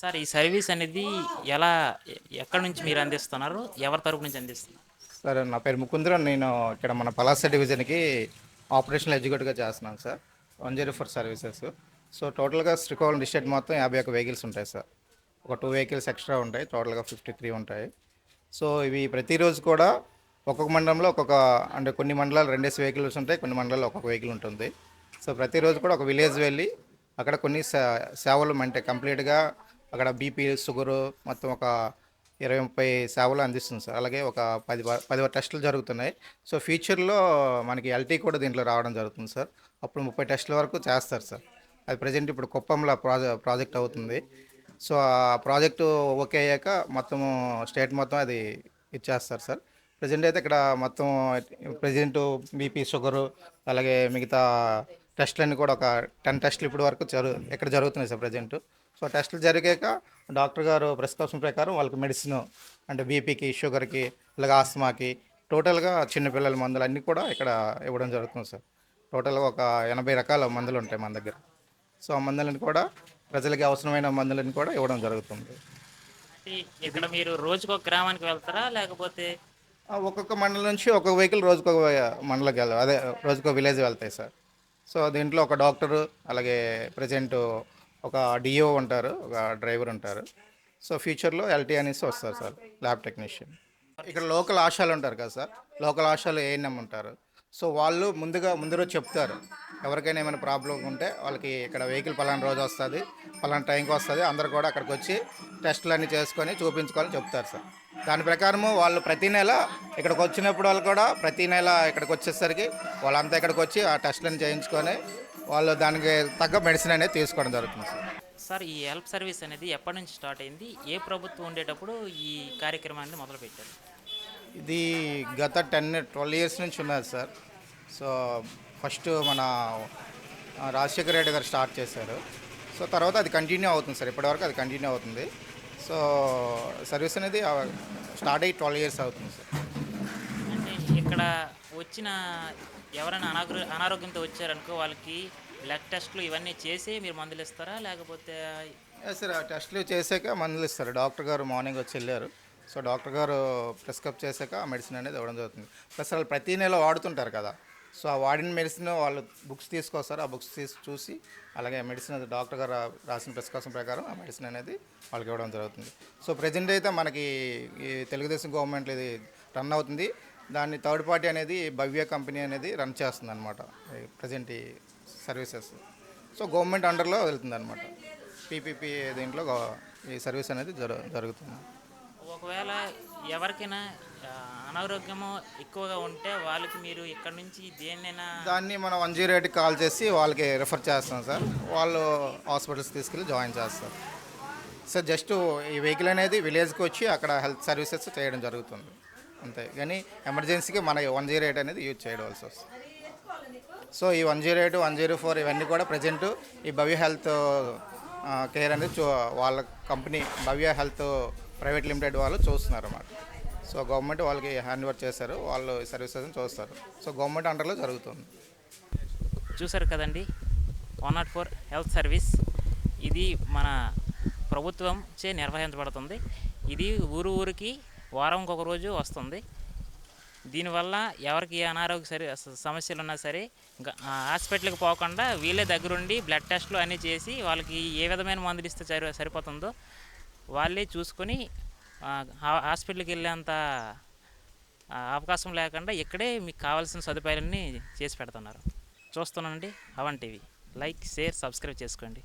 Sir ఈ service అనేది ఎలా ఎక్కడి నుంచి మీరు అందిస్తున్నారు? ఎవరి తరపు నుంచి అందిస్తున్నారు? సార్ నా పేరు ముకుంద్ర. నేను ఇక్కడ మన పలాస డివిజన్కి ఆపరేషనల్ ఎడ్యుకేటర్గా చేస్తున్నాను sir. One zero four services. So టోటల్గా శ్రీకాకుళం డిస్ట్రిక్ట్ మొత్తం యాభై ఒక వెహికల్స్ ఉంటాయి సార్. ఒక టూ వెహికల్స్ ఎక్స్ట్రా ఉంటాయి. టోటల్గా ఫిఫ్టీ త్రీ ఉంటాయి. సో ఇవి ప్రతిరోజు కూడా ఒక్కొక్క మండలంలో ఒక్కొక్క అంటే కొన్ని మండలాలు రెండేసి వెహికల్స్ ఉంటాయి కొన్ని మండలాల్లో ఒక్కొక్క వెహికల్ ఉంటుంది. సో ప్రతిరోజు కూడా ఒక విలేజ్ వెళ్ళి అక్కడ కొన్ని సేవలు అంటే కంప్లీట్గా అక్కడ బీపీ షుగరు మొత్తం ఒక ఇరవై ముప్పై సేవలు అందిస్తుంది సార్. అలాగే ఒక పది పది టెస్టులు జరుగుతున్నాయి. సో ఫ్యూచర్లో మనకి ఎల్టీ కూడా దీంట్లో రావడం జరుగుతుంది సార్. అప్పుడు ముప్పై టెస్టుల వరకు చేస్తారు సార్. అది ప్రజెంట్ ఇప్పుడు కుప్పంలో ప్రాజె ప్రాజెక్ట్ అవుతుంది. సో ఆ ప్రాజెక్టు ఓకే అయ్యాక మొత్తం స్టేట్ మొత్తం అది ఇచ్చేస్తారు సార్. ప్రజెంట్ అయితే ఇక్కడ మొత్తం ప్రజెంట్ బీపీ షుగరు అలాగే మిగతా టెస్టులన్నీ కూడా ఒక టెన్ టెస్టులు ఇప్పటి వరకు జరు ఇక్కడ జరుగుతున్నాయి సార్ ప్రజెంట్. సో టెస్టులు జరిగాక డాక్టర్ గారు ప్రిస్క్రిప్షన్ ప్రకారం వాళ్ళకి మెడిసిన్ అంటే బీపీకి షుగర్కి అలాగే ఆస్మాకి టోటల్గా చిన్నపిల్లల మందులు అన్నీ కూడా ఇక్కడ ఇవ్వడం జరుగుతుంది సార్. టోటల్గా ఒక ఎనభై రకాల మందులు ఉంటాయి మన దగ్గర. సో ఆ మందులను కూడా ప్రజలకి అవసరమైన మందులను కూడా ఇవ్వడం జరుగుతుంది. ఇక్కడ మీరు రోజుకు ఒక గ్రామానికి వెళ్తారా? లేకపోతే ఒక్కొక్క మండలం నుంచి ఒక్కొక్క వెహికల్ రోజుకు ఒక మండలంకి వెళ్ళాలి అదే రోజుకు విలేజ్ వెళ్తాయి సార్. సో దీంట్లో ఒక డాక్టరు అలాగే ప్రజెంట్ ఒక డిఓ ఉంటారు ఒక డ్రైవర్ ఉంటారు. సో ఫ్యూచర్లో ఎల్టీ అనేసి వస్తారు సార్ ల్యాబ్ టెక్నీషియన్. ఇక్కడ లోకల్ ఆశాలు ఉంటారు కదా సార్ లోకల్ ఆశాలు ఏఎన్ఎం ఉంటారు. సో వాళ్ళు ముందుగా ముందు రోజు చెప్తారు ఎవరికైనా ఏమైనా ప్రాబ్లం ఉంటే వాళ్ళకి ఇక్కడ వెహికల్ పలానా రోజు వస్తుంది పలానా టైంకి వస్తుంది అందరు కూడా అక్కడికి వచ్చి టెస్టులు అన్నీ చేసుకొని చూపించుకోవాలని చెప్తారు సార్. దాని ప్రకారము వాళ్ళు ప్రతి నెల ఇక్కడికి వచ్చినప్పుడు వాళ్ళు కూడా ప్రతి నెల ఇక్కడికి వచ్చేసరికి వాళ్ళంతా ఇక్కడికి వచ్చి ఆ టెస్టులను చేయించుకొని వాళ్ళు దానికి తగ్గ మెడిసిన్ అనేది తీసుకోవడం జరుగుతుంది సార్. సార్ ఈ హెల్ప్ సర్వీస్ అనేది ఎప్పటి నుంచి స్టార్ట్ అయింది? ఏ ప్రభుత్వం ఉండేటప్పుడు ఈ కార్యక్రమాన్ని మొదలుపెట్టారు ఇది గత టెన్ ట్వెల్వ్ ఇయర్స్ నుంచి ఉన్నది సార్. సో ఫస్ట్ మన రాజశేఖర రెడ్డి గారు స్టార్ట్ చేశారు. సో తర్వాత అది కంటిన్యూ అవుతుంది సార్. ఇప్పటివరకు అది కంటిన్యూ అవుతుంది. సో సర్వీస్ అనేది స్టార్ట్ అయ్యి ట్వెల్వ్ ఇయర్స్ అవుతుంది సార్. అంటే ఇక్కడ వచ్చిన ఎవరైనా అనాగ్ర అనారోగ్యంతో వచ్చారనుకో వాళ్ళకి బ్లడ్ టెస్ట్లు ఇవన్నీ చేసి మీరు మందులు ఇస్తారా? లేకపోతే సార్ ఆ టెస్ట్లు చేశాక మందులు ఇస్తారు. డాక్టర్ గారు మార్నింగ్ వచ్చి వెళ్ళారు. సో డాక్టర్ గారు ప్రిస్క్రైబ్ చేశాక ఆ మెడిసిన్ అనేది ఇవ్వడం జరుగుతుంది. ప్లస్ వాళ్ళు ప్రతి నెల వాడుతుంటారు కదా. సో ఆ వాడిన మెడిసిన్ వాళ్ళు బుక్స్ తీసుకొస్తారు. ఆ బుక్స్ తీసి చూసి అలాగే మెడిసిన్ డాక్టర్ గారు రాసిన ప్రిస్క్రిప్షన్ ప్రకారం ఆ మెడిసిన్ అనేది వాళ్ళకి ఇవ్వడం జరుగుతుంది. సో ప్రజెంట్ అయితే మనకి ఈ తెలుగుదేశం గవర్నమెంట్ ఇది రన్ అవుతుంది. దాన్ని థర్డ్ పార్టీ అనేది భవ్య కంపెనీ అనేది రన్ చేస్తుంది అనమాట ప్రజెంట్ ఈ సర్వీసెస్. సో గవర్నమెంట్ అండర్లో వెళ్తుంది అనమాట పీపీపీ దీంట్లో ఈ సర్వీస్ అనేది జరు జరుగుతుంది. ఒకవేళ ఎవరికైనా అనారోగ్యము ఎక్కువగా ఉంటే వాళ్ళకి మీరు ఇక్కడ నుంచి దేన్నైనా దాన్ని మనం వన్ జీరో ఎయిట్కి కాల్ చేసి వాళ్ళకి రెఫర్ చేస్తాం సార్. వాళ్ళు హాస్పిటల్స్ తీసుకెళ్ళి జాయిన్ చేస్తారు. సార్ జస్ట్ ఈ వెహికల్ అనేది విలేజ్కి వచ్చి అక్కడ హెల్త్ సర్వీసెస్ చేయడం జరుగుతుంది. అంతే. కానీ ఎమర్జెన్సీకి మన వన్ జీరో ఎయిట్ అనేది యూజ్ చేయవలసి వస్తుంది. సో ఈ one zero eight one zero four ఇవన్నీ కూడా ప్రజెంట్ ఈ భవ్య హెల్త్ కేర్ అనేది చూ వాళ్ళ company Bhavya health private limited వాళ్ళు చూస్తున్నారు అన్నమాట సో గవర్నమెంట్ వాళ్ళకి హ్యాండ్ ఓవర్ చేశారు. వాళ్ళు సర్వీసెస్ చూస్తారు. సో గవర్నమెంట్ అండర్లో జరుగుతుంది. చూసారు కదండి? One nought four health service. ఇది మన ప్రభుత్వం చే నిర్వహించబడుతుంది. ఇది ఊరు ఊరికి వారంకి ఒక రోజు వస్తుంది. దీనివల్ల ఎవరికి ఏ అనారోగ్య సరి సమస్యలు ఉన్నా సరే హాస్పిటల్కి పోకుండా వీళ్ళే దగ్గరుండి బ్లడ్ టెస్ట్లు అన్నీ చేసి వాళ్ళకి ఏ విధమైన మందులు ఇస్తే సరి సరిపోతుందో వాళ్ళే చూసుకొని హాస్పిటల్కి వెళ్ళేంత అవకాశం లేకుండా ఇక్కడే మీకు కావాల్సిన సదుపాయాలన్నీ చేసి పెడుతున్నారు. చూస్తున్నానండి అవన్ టీవీ. లైక్ షేర్ సబ్స్క్రైబ్ చేసుకోండి.